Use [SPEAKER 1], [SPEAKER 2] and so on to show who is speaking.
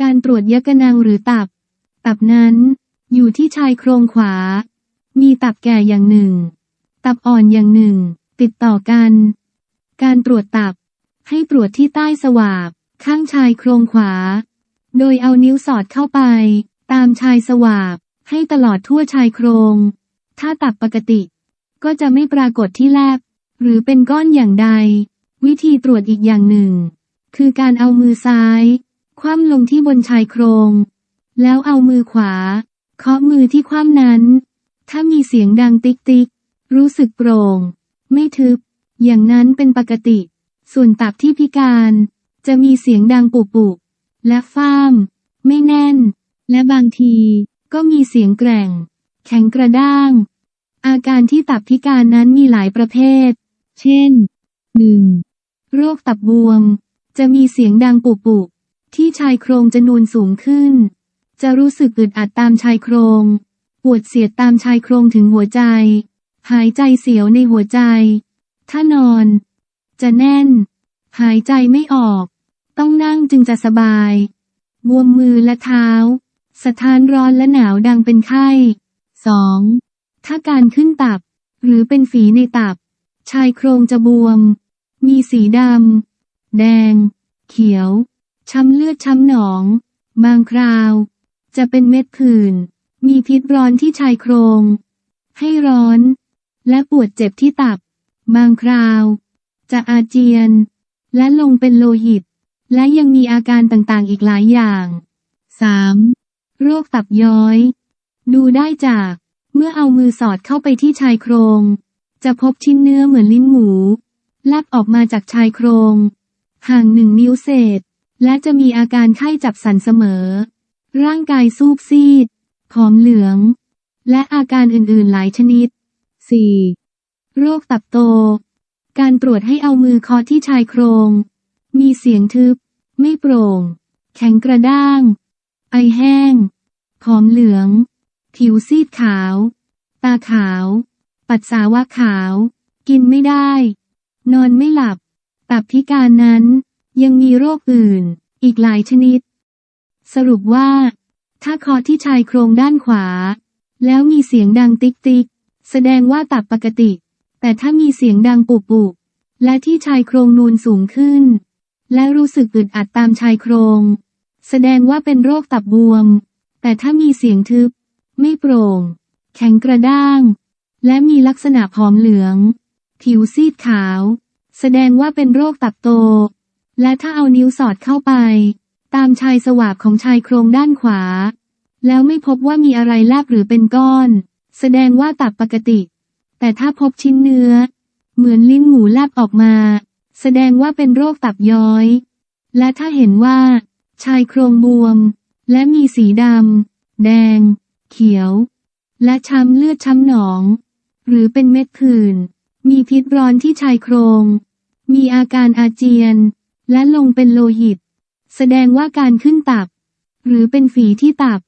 [SPEAKER 1] การตรวจยะกะนังหรือตับ ตับนั้น อยู่ที่ชายโครงขวา มีตับแก่อย่างหนึ่ง ตับอ่อนอย่างหนึ่ง ติดต่อกัน การตรวจตับ ให้ตรวจที่ใต้สวาบ ข้างชายโครงขวา โดยเอานิ้วสอดเข้าไป ตามชายสวาบ ให้ตลอดทั่วชายโครง ถ้าตับปกติ ก็จะไม่ปรากฏที่แลบ หรือเป็นก้อนอย่างใด วิธีตรวจอีกอย่างหนึ่ง คือการเอามือซ้าย คว่ำลงที่บนชายโครง แล้วเอามือขวา เคาะมือที่คว่ำนั้น ถ้ามีเสียงดังติ๊กติ๊กรู้สึกโปร่ง ไม่ทึบ อย่างนั้นเป็นปกติ ส่วนตับที่พิการ จะมีเสียงดังปุปุและฟ้าม ไม่แน่น และบางทีก็มีเสียงแกร่ง แข็งกระด้าง อาการที่ตับพิการนั้นมีหลายประเภท เช่น 1. โรคตับบวม จะมีเสียงดังปุปุ ที่ชายโครงจะนูนสูงขึ้น จะรู้สึกอึดอัดตามชายโครง ปวดเสียดตามชายโครงถึงหัวใจ หายใจเสียวในหัวใจ ถ้านอน จะแน่น หายใจไม่ออก ต้องนั่งจึงจะสบาย บวมมือและเท้า สะท้านร้อนและหนาวดังเป็นไข้ 2. ถ้าการขึ้นตับ หรือเป็นฝีในตับ ชายโครงจะบวม มีสีดำ แดง เขียว ช้ำเลือดช้ำหนอง บางคราว จะเป็นเม็ดผื่น มีพิษร้อนที่ชายโครง ให้ร้อน และปวดเจ็บที่ตับ บางคราว จะอาเจียน และลงเป็นโลหิต และยังมีอาการต่างๆอีกหลายอย่าง 3. โรคตับย้อย ดูได้จากเมื่อเอามือสอดเข้าไปที่ชายโครง จะพบชิ้นเนื้อเหมือนลิ้นหมูแลบออกมาจากชายโครง ห่างหนึ่งนิ้วเศษ และจะมีอาการไข้จับสันเสมอ ร่างกายซูบซีด ผอมเหลือง และอาการอื่นๆหลายชนิด 4. โรคตับโต การตรวจให้เอามือเคาะที่ชายโครง มีเสียงทึบ ไม่โปร่ง แข็งกระด้าง ไอแห้ง ผอมเหลือง ผิวซีดขาว ตาขาว ปัสสาวะขาว กินไม่ได้ นอนไม่หลับ ตับพิการนั้น ยังมีโรคอื่น อีกหลายชนิด สรุปว่า ถ้าคอที่ชายโครงด้านขวา แล้วมีเสียงดังติ๊กติ๊กแสดงว่าตับปกติ แต่ถ้ามีเสียงดังปุบปุบและที่ชายโครงนูนสูงขึ้น และรู้สึกอึดอัดตามชายโครง แสดงว่าเป็นโรคตับบวม แต่ถ้ามีเสียงทึบ ไม่โปร่ง แข็งกระด้าง และมีลักษณะผอมเหลือง ผิวซีดขาว แสดงว่าเป็นโรคตับโต และถ้าเอานิ้วสอดเข้าไป ตามชายสวาบของชายโครงด้านขวา แล้วไม่พบว่ามีอะไรแลบหรือเป็นก้อน แสดงว่าตับปกติ แต่ถ้าพบชิ้นเนื้อ เหมือนลิ้นหมูแลบออกมา แสดงว่าเป็นโรคตับย้อย และถ้าเห็นว่า ชายโครงบวม และมีสีดำแดง เขียว และช้ำเลือดช้ำหนอง หรือเป็นเม็ดผื่นมีพิษร้อนที่ชายโครง มีอาการอาเจียน และลงเป็นโลหิต แสดงว่าการขึ้นตับ หรือเป็นฝีที่ตับ